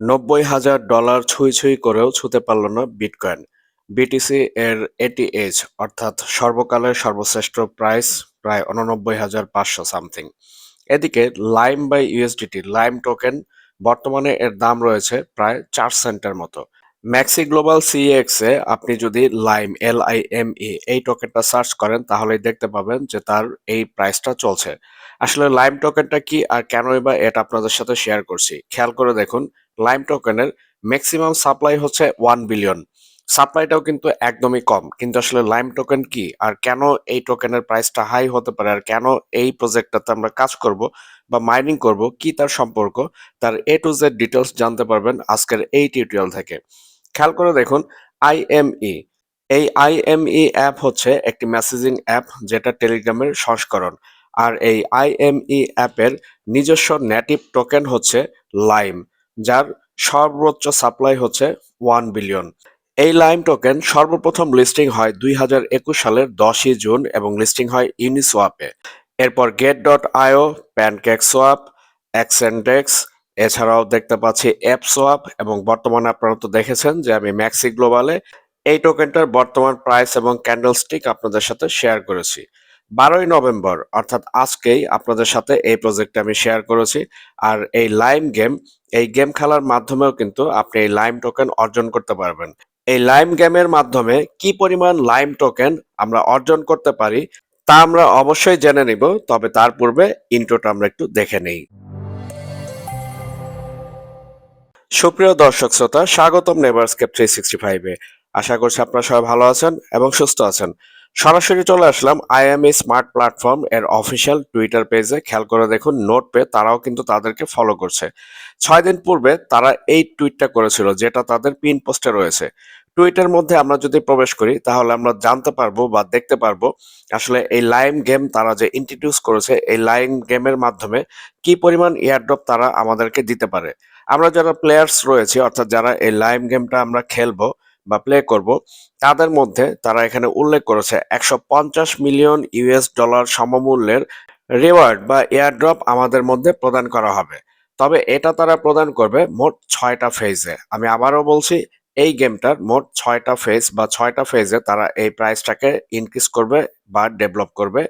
নব্বই হাজার ডলার ছুঁই ছুঁই করেও ছুঁতে পারল না বিটকয়েন। বিটিসি এর এটিএইচ অর্থাৎ সর্বকালের সর্বশ্রেষ্ঠ প্রাইস প্রায় উননব্বই হাজার পাঁচশো সামথিং। এদিকে Lime by USDT Lime token বর্তমানে এর দাম রয়েছে প্রায় চার সেন্টের মতো। ম্যাক্সি গ্লোবাল সিএক্স এ আপনি যদি Lime L I M E এই টোকেনটা সার্চ করেন, তাহলেই দেখতে পাবেন যে তার এই প্রাইসটা চলছে। আসলে লাইম টোকেনটা কি আর কেনই বা এটা আপনাদের সাথে শেয়ার করছি। খেয়াল করে দেখুন লাইম টোকেনের ম্যাক্সিমাম সাপ্লাই হচ্ছে ওয়ান বিলিয়ন সাপ্লাইটাও কিন্তু একদমই কম। কিন্তু আসলে লাইম টোকেন কি? আর কেন এই টোকেনের প্রাইসটা হাই হতে পারে? আর কেন এই প্রজেক্টটাতে আমরা কাজ করব বা মাইনিং করব? কি তার সম্পর্ক? তার এ টু জেড ডিটেলস জানতে পারবেন আজকের এই টিউটোরিয়াল থেকে। খেয়াল করে দেখুন আইএমই এই আইএমই অ্যাপ হচ্ছে একটি মেসেজিং অ্যাপ যেটা টেলিগ্রামের সংস্করণ। আর এই আইএমই অ্যাপের নিজস্ব নেটিভ টোকেন হচ্ছে লাইম যার সর্বোচ্চ সাপ্লাই হচ্ছে ওয়ান বিলিয়ন এই লাইম টোকেন সর্বপ্রথম লিস্টিং হয় দুই হাজার একুশ সালের দশই জুন এবং লিস্টিং হয় ইউনিসোয়াপে এরপর gate dot IO pancake swap এক্সেন্ডেক্স এছাড়াও দেখতে পাচ্ছি অ্যাপ সোয়াপ এবং বর্তমানে আপনারা তো দেখেছেন যে আমি ম্যাক্সি গ্লোবালে এই টোকেনটার বর্তমান প্রাইস এবং ক্যান্ডেল স্টিক আপনাদের সাথে শেয়ার করেছি। বারোই নভেম্বর, অর্থাৎ আজকেই আপনাদের সাথে এই প্রজেক্ট আমি শেয়ার করেছি। আর এই লাইম গেম এই গেম খেলার মাধ্যমেও কিন্তু আপনি এই লাইম টোকেন অর্জন করতে পারবেন। এই লাইম গেমের মাধ্যমে কি পরিমাণ লাইম টোকেন আমরা অর্জন করতে পারি, তা আমরা অবশ্যই জেনে নিব, তবে তার পূর্বে ইন্ট্রোটা আমরা একটু দেখে নেই। সুপ্রিয় দর্শক শ্রোতা, স্বাগতম নেভারস্কেপ থ্রি সিক্সটি ফাইভে আশা করছি আপনারা সবাই ভালো আছেন এবং সুস্থ আছেন। সরাসরি চলে আসলাম আইএমএ স্মার্ট প্ল্যাটফর্ম এর অফিসিয়াল টুইটার পেজে খেয়াল করে দেখুন নোট পে তারাও কিন্তু তাদেরকে ফলো করছে। ছয় দিন পূর্বে তারা এই টুইটটা করেছিল, যেটা তাদের পিন পোস্টে রয়েছে। টুইটের মধ্যে আমরা যদি প্রবেশ করি, তাহলে আমরা জানতে পারব বা দেখতে পারব আসলে এই লাইম গেম তারা যে ইন্ট্রোডিউস করেছে, এই লাইম গেমের মাধ্যমে কি পরিমাণ এয়ারড্রপ তারা আমাদেরকে দিতে পারে। আমরা যারা প্লেয়ার্স রয়েছে, অর্থাৎ যারা এই লাইম গেমটা আমরা খেলব বা প্লে করব, তাদের মধ্যে তারা এখানে উল্লেখ করেছে একশো পঞ্চাশ মিলিয়ন ইউএস ডলার সমমূল্যের রিওয়ার্ড বা এয়ারড্রপ আমাদের মধ্যে প্রদান করা হবে। তবে এটা তারা প্রদান করবে মোট ছয়টা ফেজে আমি আবারও বলছি, এই গেমটার মোট ছয়টা ফেজ বা ছয়টা ফেজে তারা এই প্রাইসটাকে ইনক্রিজ করবে বা ডেভেলপ করবে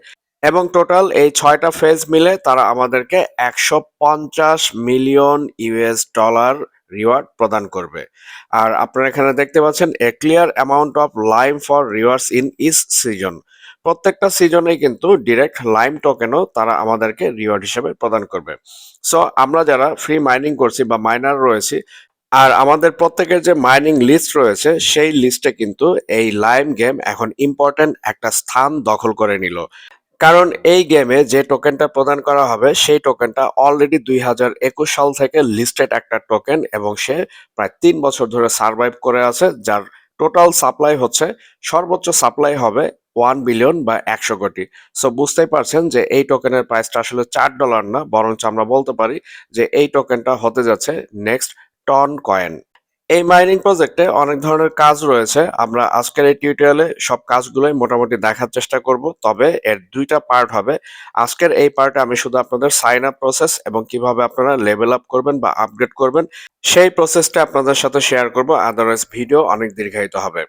এবং টোটাল এই ছয়টা ফেজ মিলে তারা আমাদেরকে একশো পঞ্চাশ মিলিয়ন ইউএস ডলার রিওয়ার্ড প্রদান করবে। আর আপনারা এখানে দেখতে পাচ্ছেন a clear amount of Lime for rewards in is season প্রত্যেকটা সিজনেই কিন্তু ডিরেক্ট লাইম টোকেনও তারা আমাদেরকে রিওয়ার্ড হিসেবে প্রদান করবে। সো আমরা যারা ফ্রি মাইনিং করছি বা মাইনার রয়েছি, আর আমাদের প্রত্যেকের যে মাইনিং লিস্ট রয়েছে, সেই লিস্টে কিন্তু এই লাইম গেম এখন ইম্পর্টেন্ট একটা স্থান দখল করে নিল। কারণ এই গেমে যে টোকেনটা প্রদান করা হবে, সেই টোকেনটা অলরেডি দুই হাজার একুশ সাল থেকে লিস্টেড একটা টোকেন এবং সে প্রায় তিন বছর ধরে সার্ভাইভ করে আছে, যার টোটাল সাপ্লাই হচ্ছে, সর্বোচ্চ সাপ্লাই হবে ওয়ান বিলিয়ন বা একশো কোটি। সো বুঝতেই পারছেন যে এই টোকেনের প্রাইসটা আসলে চার ডলার না, বরঞ্চ আমরা বলতে পারি যে এই টোকেনটা হতে যাচ্ছে নেক্সট টন কয়েন এই মাইনিং প্রজেক্টে অনেক ধরনের কাজ রয়েছে। আমরা আজকের এই টিউটোরিয়ালে সব কাজগুলোই মোটামুটি দেখার চেষ্টা করব, তবে এর দুইটা পার্ট হবে। আজকের এই পার্টে আমি শুধু আপনাদের সাইন আপ প্রসেস এবং কীভাবে আপনারা লেভেল আপ করবেন বা আপগ্রেড করবেন, সেই প্রসেসটা আপনাদের সাথে শেয়ার করব আদারওয়াইজ ভিডিও অনেক দীর্ঘায়িত হবে।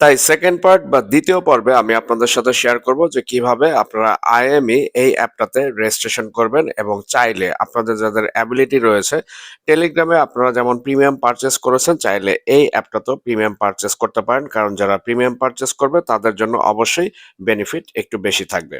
তাই সেকেন্ড পার্ট বা দ্বিতীয় পর্বে আমি আপনাদের সাথে শেয়ার করব যে কীভাবে আপনারা আইএমই এই অ্যাপটাতে রেজিস্ট্রেশন করবেন এবং চাইলে আপনাদের যাদের অ্যাবিলিটি রয়েছে টেলিগ্রামে আপনারা যেমন প্রিমিয়াম পারচেস করেছেন, চাইলে এই অ্যাপটাতেও প্রিমিয়াম পারচেস করতে পারেন। কারণ যারা প্রিমিয়াম পারচেস করবে, তাদের জন্য অবশ্যই বেনিফিট একটু বেশি থাকবে।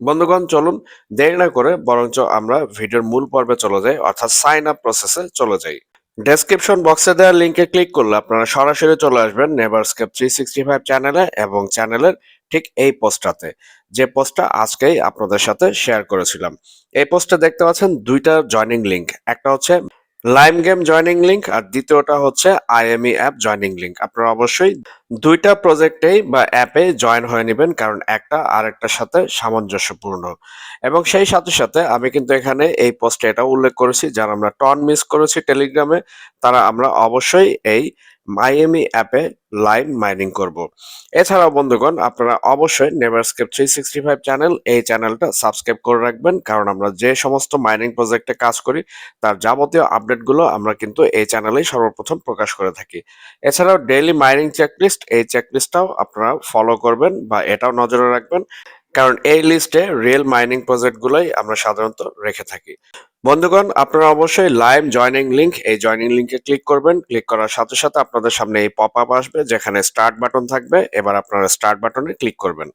বন্ধুগণ, চলুন দেরি না করে বরঞ্চ আমরা ভিডিওর মূল পর্বে চলে যাই, অর্থাৎ সাইন আপ প্রসেসে চলে যাই। ডেসক্রিপশন বক্সে দেওয়া লিঙ্কে ক্লিক করলে আপনারা সরাসরি চলে আসবেন নেভারস্কেপ থ্রি সিক্সটি ফাইভ চ্যানেলে এবং চ্যানেলের ঠিক এই পোস্টটাতে। যে পোস্টটা আজকেই আপনাদের সাথে শেয়ার করেছিলাম। এই পোস্টে দেখতে পাচ্ছেন দুইটা জয়নিং লিঙ্ক একটা হচ্ছে লাইম গেম জয়নিং লিঙ্ক আর দ্বিতীয়টা হচ্ছে আইএমই অ্যাপ জয়নিং লিঙ্ক আপনারা অবশ্যই দুইটা প্রজেক্টেই বা অ্যাপে জয়েন হয়ে নেবেন, কারণ একটা আর একটার সাথে সামঞ্জস্যপূর্ণ। এবং সেই সাথে সাথে আমি কিন্তু এখানে এই পোস্টে এটা উল্লেখ করেছি, যারা আমরা টন মিস করেছি টেলিগ্রামে তারা আমরা অবশ্যই এই মাইএমি অ্যাপে লাইন মাইনিং করব। এছাড়াও বন্ধুগণ, আপনারা অবশ্যই Neverscape three sixty five channel এই চ্যানেলটা সাবস্ক্রাইব করে রাখবেন, কারণ আমরা যে সমস্ত মাইনিং প্রজেক্টে কাজ করি, তার যাবতীয় আপডেটগুলো আমরা কিন্তু এই চ্যানেলেই সর্বপ্রথম প্রকাশ করে থাকি এছাড়াও ডেইলি মাইনিং চেকলিস্ট এই চেকলিস্টটাও আপনারা ফলো করবেন বা এটাও নজরে রাখবেন কারণ এই লিস্টে রিয়েল মাইনিং প্রজেক্টগুলোই আমরা সাধারণত রেখে থাকি। বন্ধুগণ, আপনারা অবশ্যই লাইম জয়নিং লিংক এই জয়নিং লিংকে ক্লিক করবেন। ক্লিক করার সাথে সাথে আপনাদের সামনে এই পপ আপ আসবে, যেখানে স্টার্ট বাটন থাকবে। এবার আপনারা স্টার্ট বাটনে ক্লিক করবেন।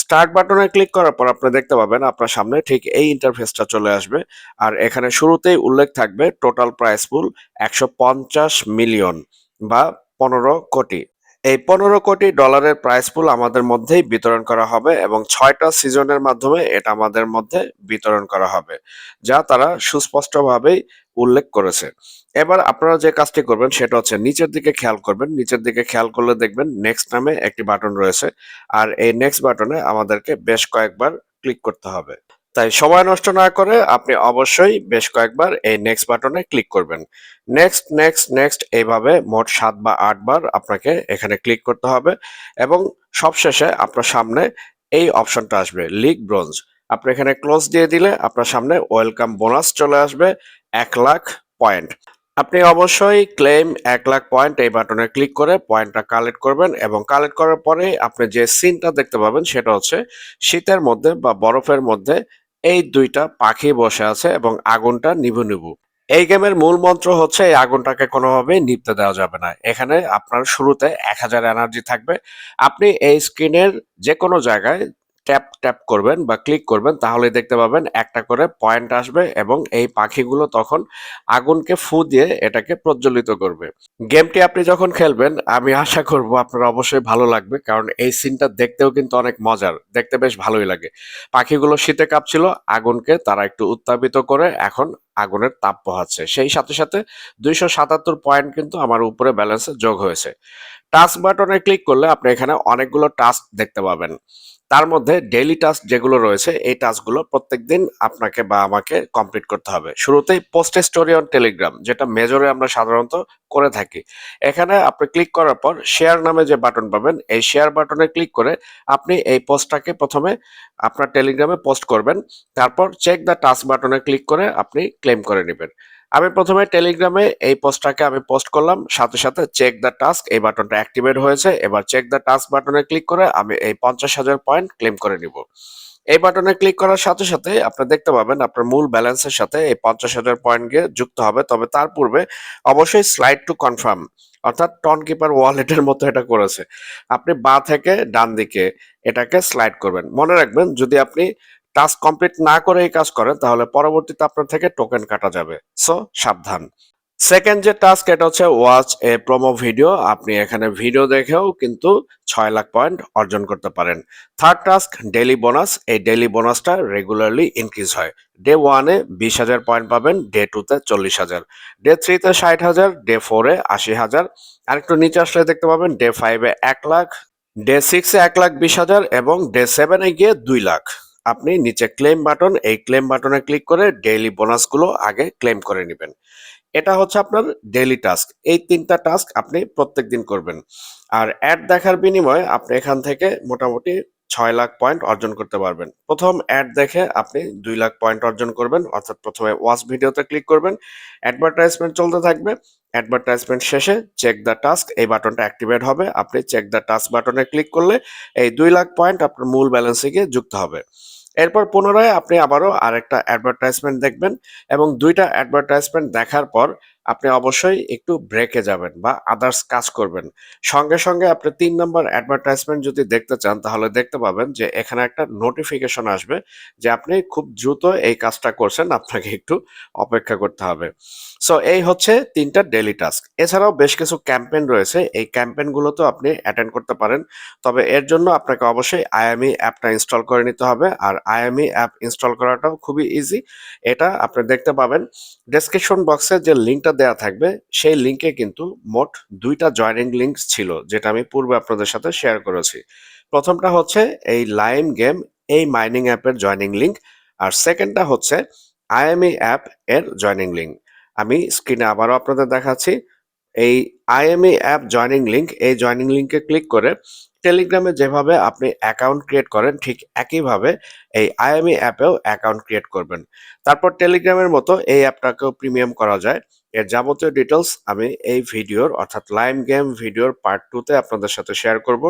স্টার্ট বাটনে ক্লিক করার পর আপনি দেখতে পাবেন, আপনার সামনে ঠিক এই ইন্টারফেসটা চলে আসবে। আর এখানে শুরুতেই উল্লেখ থাকবে টোটাল প্রাইস পুল একশো পঞ্চাশ মিলিয়ন বা পনেরো কোটি। এই পনেরো কোটি ডলারের প্রাইস পুল আমাদের মধ্যেই বিতরণ করা হবে এবং ছয়টা সিজনের মাধ্যমে এটা আমাদের মধ্যে বিতরণ করা হবে, যা তারা সুস্পষ্টভাবেই উল্লেখ করেছে। এবার আপনারা যে কাজটি করবেন সেটা হচ্ছে নিচের দিকে খেয়াল করবেন, নিচের দিকে খেয়াল করলে দেখবেন নেক্সট নামে একটি বাটন রয়েছে, আর এই নেক্সট বাটনে আমাদেরকে বেশ কয়েকবার ক্লিক করতে হবে। তাই সময় নষ্ট না করে আপনি অবশ্যই বেশ কয়েকবার এই নেক্সট বাটনে ক্লিক করবেন। নেক্সট নেক্সট নেক্সট এইভাবে মোট সাত বা আট বার আপনাকে এখানে ক্লিক করতে হবে এবং সবশেষে আপনার সামনে এই অপশনটা আসবে লিগ ব্রোঞ্জ আপনি এখানে ক্লোজ দিয়ে দিলে আপনার সামনে ওয়েলকাম বোনাস চলে আসবে এক লাখ পয়েন্ট আপনি অবশ্যই ক্লেম এক লাখ পয়েন্ট এই বাটনে ক্লিক করে পয়েন্টটা কালেক্ট করবেন এবং কালেক্ট করার পরে আপনি যে সিনটা দেখতে পাবেন সেটা হচ্ছে শীতের মধ্যে বা বরফের মধ্যে এই দুইটা পাখি বসে আছে এবং আগুনটা নিবু নিবু এই গেমের মূল মন্ত্র হচ্ছে, এই আগুনটাকে কোনোভাবে নিপতে দেওয়া যাবে না। এখানে আপনার শুরুতে এক হাজার এনার্জি থাকবে। আপনি এই স্ক্রিনের যে কোনো জায়গায় ট্যাপ ট্যাপ করবেন বা ক্লিক করবেন, তাহলে দেখতে পাবেন একটা করে পয়েন্ট আসবে এবং এই পাখিগুলো তখন আগুনকে ফু দিয়ে এটাকে প্রজ্বলিত করবে। গেমটি আপনি যখন খেলবেন, আমি আশা করব আপনার অবশ্যই ভালো লাগবে, কারণ এই সিনটা দেখতেও কিন্তু অনেক মজার, দেখতে বেশ ভালোই লাগে। পাখিগুলো শীতে কাঁপছিল, আগুনকে তারা একটু উত্তাপিত করে এখন আগুনের তাপ পোহাচ্ছে সেই সাথে সাথে দুইশো সাতাত্তর পয়েন্ট কিন্তু আমার উপরে ব্যালেন্সে যোগ হয়েছে। টাস্ক বাটনে ক্লিক করলে আপনি এখানে অনেকগুলো টাস্ক দেখতে পাবেন। তার মধ্যে ডেইলি টাস্ক যেগুলো রয়েছে, এই টাস্কগুলো প্রত্যেকদিন আপনাকে বা আমাকে কমপ্লিট করতে হবে। শুরুতেই পোস্ট স্টোরি অন টেলিগ্রাম যেটা মেজরে আমরা সাধারণত করে থাকি। এখানে আপনি ক্লিক করার পর শেয়ার নামে যে বাটন পাবেন, এই শেয়ার বাটনে ক্লিক করে আপনি এই পোস্টটাকে প্রথমে আপনার টেলিগ্রামে পোস্ট করবেন। তারপর চেক দ্য টাস্ক বাটনে ক্লিক করে আপনি ক্লেম করে নেবেন। আমি প্রথমে টেলিগ্রামে এই পোস্টটাকে আমি পোস্ট করলাম, সাথে সাথে চেক দ্য টাস্ক এই বাটনটা অ্যাক্টিভেট হয়েছে, এবার চেক দ্য টাস্ক বাটনে ক্লিক করে আমি এই পঞ্চাশ হাজার পয়েন্ট ক্লেম করে নিব। এই বাটনে ক্লিক করার সাথে সাথে আপনি দেখতে পাবেন আপনার মূল ব্যালেন্সের সাথে এই পঞ্চাশ হাজার পয়েন্ট গিয়ে যুক্ত হবে, তবে তার পূর্বে অবশ্যই স্লাইড টু কনফার্ম অর্থাৎ টন কিপার ওয়ালেটের মতো এটা করেছে। আপনি বা থেকে ডান দিকে এটাকে স্লাইড করবেন। মনে রাখবেন, যদি আপনি টাস্ক কমপ্লিট না করে এই কাজ করেন, তাহলে পরবর্তীতে আপনার থেকে টোকেন কাটা যাবে। সো সাবধান। সেকেন্ড যে টাস্ক এটা হচ্ছে ওয়াচ এ প্রোমো ভিডিও আপনি এখানে ভিডিও দেখেও কিন্তু ছয় লাখ পয়েন্ট অর্জন করতে পারেন। থার্ড টাস্ক ডেলি বোনাস এই ডেলি বোনাসটা রেগুলারলি ইনক্রিজ হয়। ডে ওয়ানে বিশ হাজার পয়েন্ট পাবেন ডে টুতে চল্লিশ হাজার। ডে থ্রিতে ষাট হাজার ডে ফোরে আশি হাজার। আর একটু নিচে আসলে দেখতে পাবেন ডে ফাইভে এক লাখ ডে সিক্সে এক লাখ বিশ হাজার এবং ডে সেভেনে গিয়ে দুই লাখ। আপনি নিচে ক্লেম বাটন এই ক্লেম বাটনে ক্লিক করে ডেইলি বোনাসগুলো আগে ক্লেম করে নেবেন। এটা হচ্ছে আপনার ডেইলি টাস্ক এই তিনটা টাস্ক আপনি প্রত্যেক দিন করবেন। আর অ্যাড দেখার বিনিময়ে আপনি এখান থেকে মোটামুটি ছয় লাখ পয়েন্ট অর্জন করতে পারবেন। প্রথম অ্যাড দেখে আপনি দুই লাখ পয়েন্ট অর্জন করবেন, অর্থাৎ প্রথমে ওয়াচ ভিডিওতে ক্লিক করবেন। অ্যাডভার্টাইজমেন্ট চলতে থাকবে। অ্যাডভার্টাইজমেন্ট শেষে চেক দ্য টাস্ক এই বাটনটা অ্যাক্টিভেট হবে। আপনি চেক দ্য টাস্ক বাটনে ক্লিক করলে এই দুই লাখ পয়েন্ট আপনার মূল ব্যালেন্সে গিয়ে যুক্ত হবে। এরপর পুনরায় আপনি আবারও আরেকটা অ্যাডভার্টাইজমেন্ট দেখবেন এবং দুইটা অ্যাডভার্টাইজমেন্ট দেখার পর আপনি অবশ্যই একটু ব্রেকে যাবেন বা আদার্স কাজ করবেন। সঙ্গে সঙ্গে আপনি তিন নম্বর অ্যাডভার্টাইজমেন্ট যদি দেখতে চান, তাহলে দেখতে পাবেন যে এখানে একটা নোটিফিকেশন আসবে যে আপনি খুব দ্রুত এই কাজটা করছেন, আপনাকে একটু অপেক্ষা করতে হবে। সো এই হচ্ছে তিনটা ডেলি টাস্ক এছাড়াও বেশ কিছু ক্যাম্পেন রয়েছে। এই ক্যাম্পেইনগুলোতেও আপনি অ্যাটেন্ড করতে পারেন। তবে এর জন্য আপনাকে অবশ্যই আইএমই অ্যাপটা ইনস্টল করে নিতে হবে। আর আইএমই অ্যাপ ইনস্টল করাটাও খুবই ইজি এটা আপনি দেখতে পাবেন। ডেসক্রিপশন বক্সে যে লিঙ্কটা দেয়া থাকবে, সেই লিঙ্কে কিন্তু মোট দুইটা জয়নিং লিঙ্ক ছিল, যেটা আমি পূর্বে আপনাদের সাথে শেয়ার করেছি। প্রথমটা হচ্ছে এই লাইম গেম এই মাইনিং অ্যাপের জয়নিং লিঙ্ক আর সেকেন্ডটা হচ্ছে আইএমই অ্যাপ এর জয়নিং লিঙ্ক আমি স্ক্রিনে আবারও আপনাদের দেখাচ্ছি, এই আইএমই অ্যাপ জয়নিং লিঙ্ক এই জয়নিং লিঙ্কে ক্লিক করে টেলিগ্রামে যেভাবে আপনি অ্যাকাউন্ট ক্রিয়েট করেন, ঠিক একইভাবে এই আইএমই অ্যাপেও অ্যাকাউন্ট ক্রিয়েট করবেন। তারপর টেলিগ্রামের মতো এই অ্যাপটাকেও প্রিমিয়াম করা যায়। এর যাবতীয় ডিটেলস আমি এই ভিডিওর অর্থাৎ লাইম গেম ভিডিওর পার্ট টুতে আপনাদের সাথে শেয়ার করব,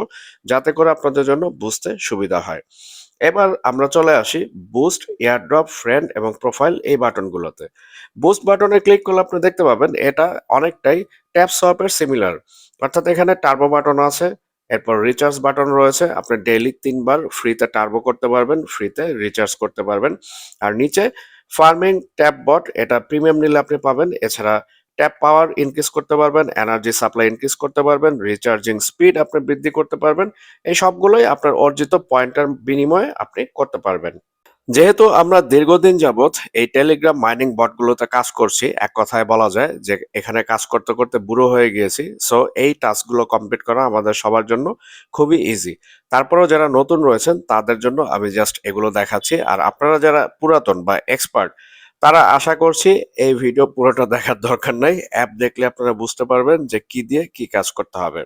যাতে করে আপনাদের জন্য বুঝতে সুবিধা হয়। এবার আমরা চলে আসি বুস্ট এয়ারড্রপ ফ্রেন্ড এবং প্রোফাইল এই বাটনগুলোতে। বুস্ট বাটনে ক্লিক করলে আপনি দেখতে পাবেন, এটা অনেকটাই ট্যাপ সোয়াপের সিমিলার অর্থাৎ এখানে টার্বো বাটন আছে এরপর রিচার্জ বাটন রয়েছে, আপনি ডেইলি তিনবার ফ্রিতে টার্বো করতে পারবেন ফ্রিতে রিচার্জ করতে পারবেন। আর নিচে ফার্মিং ট্যাপ বট এটা প্রিমিয়াম নিলে আপনি পাবেন, এছাড়া ট্যাপ পাওয়ার ইনক্রিজ করতে পারবেন এনার্জি সাপ্লাই ইনক্রিজ করতে পারবেন রিচার্জিং স্পিড আপনি বৃদ্ধি করতে পারবেন, এই সবগুলোই আপনার অর্জিত পয়েন্টের বিনিময়ে আপনি করতে পারবেন। যেহেতু আমরা দীর্ঘদিন যাবৎ এই টেলিগ্রাম মাইনিং বটগুলোতে কাজ করছি, এক কথায় বলা যায় যে এখানে কাজ করতে করতে বুড়ো হয়ে গিয়েছি। সো এই টাস্কগুলো কমপ্লিট করা আমাদের সবার জন্য খুবই ইজি তারপরেও যারা নতুন রয়েছেন, তাদের জন্য আমি জাস্ট এগুলো দেখাচ্ছি। আর আপনারা যারা পুরাতন বা এক্সপার্ট তারা আশা করছি এই ভিডিও পুরোটা দেখার দরকার নাই। অ্যাপ দেখলে আপনারা বুঝতে পারবেন যে কি দিয়ে কি কাজ করতে হবে।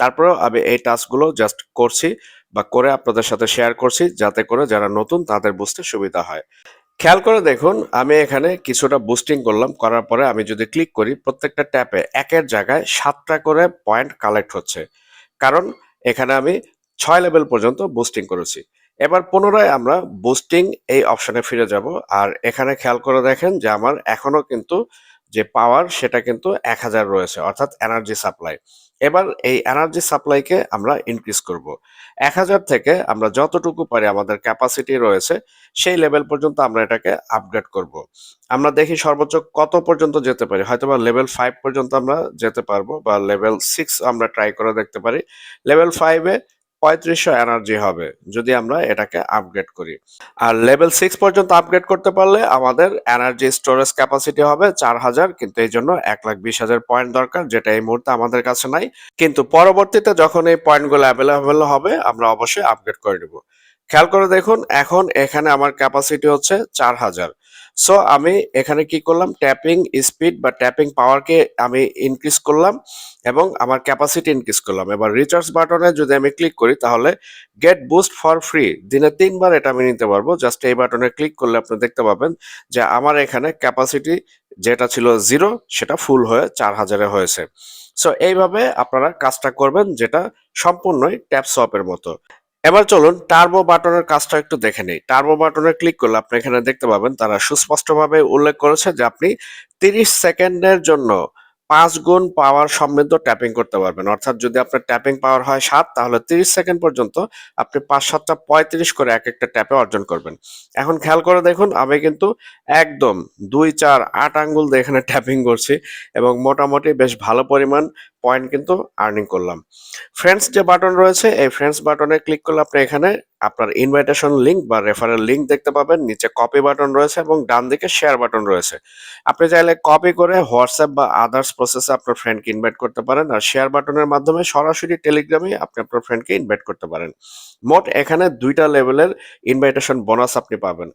তারপরেও আমি এই টাস্কগুলো জাস্ট করছি। বা করে আপনাদের সাথে শেয়ার করছি, যাতে করে যারা নতুন তাদের বুঝতে সুবিধা হয়। খেয়াল করে দেখুন, আমি এখানে কিছুটা বুস্টিং করলাম, করার পরে আমি যদি ক্লিক করি, প্রত্যেকটা ট্যাপে একের জায়গায় সাতটা করে পয়েন্ট কালেক্ট হচ্ছে। কারণ এখানে আমি ছয় লেভেল পর্যন্ত বুস্টিং করেছি। এবার পুনরায় আমরা বুস্টিং এই অপশনে ফিরে যাব। আর এখানে খেয়াল করে দেখেন যে আমার এখনও কিন্তু যে পাওয়ার সেটা কিন্তু এক হাজার রয়েছে, অর্থাৎ এনার্জি সাপ্লাই এবার এই এনার্জি সাপ্লাইকে আমরা ইনক্রিজ করব। এক হাজার থেকে আমরা যতটুকু পারি আমাদের ক্যাপাসিটি রয়েছে, সেই লেভেল পর্যন্ত আমরা এটাকে আপগ্রেড করব। আমরা দেখি সর্বোচ্চ কত পর্যন্ত যেতে পারি হয়তো বা লেভেল ফাইভ পর্যন্ত আমরা যেতে পারব বা লেভেল সিক্স আমরা ট্রাই করে দেখতে পারি। লেভেল ফাইভে পঁয়ত্রিশশো এনার্জি হবে যদি আমরা এটাকে আপগ্রেড করি। আর লেভেল সিক্স পর্যন্ত আপগ্রেড করতে পারলে আমাদের এনার্জি স্টোরেজ ক্যাপাসিটি হবে চার হাজার, কিন্তু এই জন্য এক লাখ বিশ হাজার পয়েন্ট দরকার, যেটা এই মুহূর্তে আমাদের কাছে নাই। কিন্তু পরবর্তীতে যখন এই পয়েন্টগুলো অ্যাভেলেবেল হবে, আমরা অবশ্যই আপগ্রেড করে নেব। খেয়াল করে দেখুন, এখন এখানে আমার ক্যাপাসিটি হচ্ছে চার হাজার। সো আমি এখানে কি করলাম? ট্যাপিং স্পিড বা ট্যাপিং পাওয়ারকে আমি ইনক্রিজ করলাম এবং আমার ক্যাপাসিটি ইনক্রিজ করলাম। এবার রিচার্জ বাটনে যদি আমি ক্লিক করি, তাহলে গেট বুস্ট ফর ফ্রি দিনে তিনবার এটা আমি নিতে পারব। জাস্ট এই বাটনে ক্লিক করলে আপনি দেখতে পাবেন যে আমার এখানে ক্যাপাসিটি যেটা ছিল জিরো সেটা ফুল হয়ে চার হাজারে হয়েছে। সো এইভাবে আপনারা কাজটা করবেন যেটা সম্পূর্ণই ট্যাপ সোয়াপের মতো। এবার চলুন টার্বো বাটনের কাজটা একটু দেখে নেই। টার্বো বাটনে ক্লিক করলে আপনি এখানে দেখতে পাবেন তারা সুস্পষ্টভাবে উল্লেখ করেছে যে আপনি তিরিশ সেকেন্ডের জন্য পাঁচ গুণ পাওয়ার সমৃদ্ধ ট্যাপিং করতে পারবেন। অর্থাৎ যদি আপনার ট্যাপিং পাওয়ার হয় সাত, তাহলে তিরিশ সেকেন্ড পর্যন্ত আপনি পাঁচ, সাতটা, পঁয়ত্রিশ করে এক একটা ট্যাপে অর্জন করবেন। এখন খেয়াল করে দেখুন, আমি কিন্তু একদম দুই, চার, আট আঙ্গুল দিয়ে এখানে ট্যাপিং করছি এবং মোটামুটি বেশ ভালো পরিমাণ পয়েন্ট কিন্তু আর্নিং করলাম। ফ্রেন্ডস যে বাটন রয়েছে, এই ফ্রেন্ডস বাটনে ক্লিক করলে আপনি এখানে আপনার ইনভাইটেশন লিঙ্ক বা রেফারেল লিঙ্ক দেখতে পাবেন। নিচে কপি বাটন রয়েছে এবং ডান দিকে শেয়ার বাটন রয়েছে। আপনি চাইলে কপি করে হোয়াটসঅ্যাপ বা আদার্স প্রসেসে আপনার ফ্রেন্ডকে ইনভাইট করতে পারেন আর শেয়ার বাটনের মাধ্যমে সরাসরি টেলিগ্রামে আপনি আপনার ফ্রেন্ডকে ইনভাইট করতে পারেন। মোট এখানে দুইটা লেভেলের ইনভাইটেশন বোনাস আপনি পাবেন।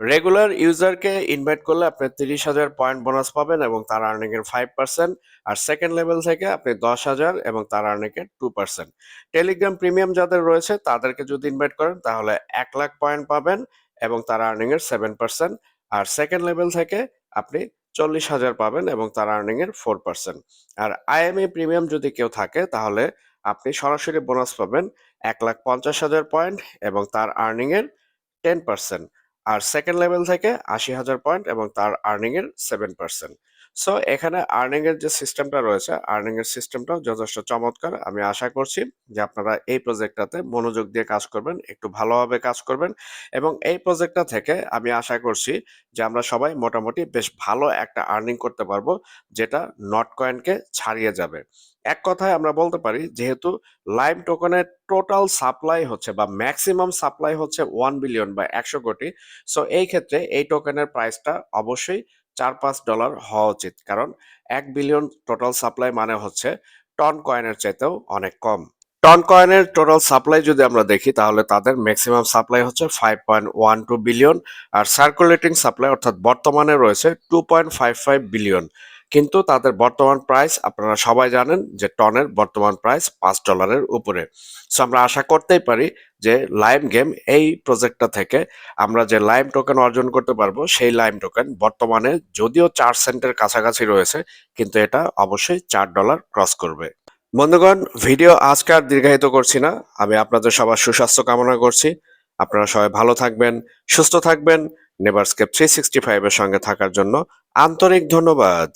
রেগুলার ইউজারকে ইনভাইট করলে আপনি তিরিশ হাজার পয়েন্ট বোনাস পাবেন এবং তার আর্নিং এর ফাইভ পার্সেন্ট আর সেকেন্ড লেভেল থেকে আপনি দশ হাজার এবং তার আর্নিং এর টু পার্সেন্ট টেলিগ্রাম প্রিমিয়াম যাদের রয়েছে, তাদেরকে যদি ইনভাইট করেন, তাহলে এক লাখ পয়েন্ট পাবেন এবং তার আর্নিং এর সেভেন পার্সেন্ট আর সেকেন্ড লেভেল থেকে আপনি চল্লিশ হাজার পাবেন এবং তার আর্নিং এর ফোর পার্সেন্ট আর আইএমএ প্রিমিয়াম যদি কেউ থাকে, তাহলে আপনি সরাসরি বোনাস পাবেন এক লাখ পঞ্চাশ হাজার পয়েন্ট এবং তার আর্নিং এর টেন পার্সেন্ট আর সেকেন্ড লেভেল থেকে আশি হাজার পয়েন্ট এবং তার আর্নিং এর সেভেন পার্সেন্ট সো এখানে আর্নিং এর যে সিস্টেমটা রয়েছে আর্নিং এর সিস্টেমটাও যথেষ্ট চমৎকার। আমি আশা করছি যে আপনারা এই প্রজেক্টটাতে মনোযোগ দিয়ে কাজ করবেন, একটু ভালোভাবে কাজ করবেন এবং এই প্রজেক্টটা থেকে আমি আশা করছি যে আমরা সবাই মোটামুটি বেশ ভালো একটা আর্নিং করতে পারব, যেটা নট কয়েনকে ছাড়িয়ে যাবে। এক কথায় আমরা বলতে পারি, যেহেতু লাইভ টোকেনের টোটাল সাপ্লাই হচ্ছে বা ম্যাক্সিমাম সাপ্লাই হচ্ছে ওয়ান বিলিয়ন বা একশো কোটি সো এই ক্ষেত্রে এই টোকেনের প্রাইসটা অবশ্যই চার পাঁচ ডলার হওয়া উচিত। কারণ এক বিলিয়ন টোটাল সাপ্লাই মানে হচ্ছে টন কয়েনের চাইতেও অনেক কম। টন কয়েনের টোটাল সাপ্লাই যদি আমরা দেখি, তাহলে তাদের ম্যাক্সিমাম সাপ্লাই হচ্ছে five point one two billion আর সার্কুলেটিং সাপ্লাই অর্থাৎ বর্তমানে রয়েছে two point five five billion কিন্তু তাদের বর্তমান প্রাইস আপনারা সবাই জানেন যে টনের বর্তমান প্রাইস পাঁচ ডলারের উপরে। সো আমরা আশা করতেই পারি যে লাইম গেম এই প্রজেক্টটা থেকে আমরা যে লাইম টোকেন অর্জন করতে পারব, সেই লাইম টোকেন বর্তমানে যদিও চার সেন্টের কাছাকাছি রয়েছে, কিন্তু এটা অবশ্যই চার ডলার ক্রস করবে। বন্ধুগণ ভিডিও আজকে আর দীর্ঘায়িত করছি না। আমি আপনাদের সবার সুস্বাস্থ্য কামনা করছি। আপনারা সবাই ভালো থাকবেন, সুস্থ থাকবেন। নেভারস্কেপ থ্রি সিক্সটি ফাইভের সঙ্গে থাকার জন্য আন্তরিক ধন্যবাদ।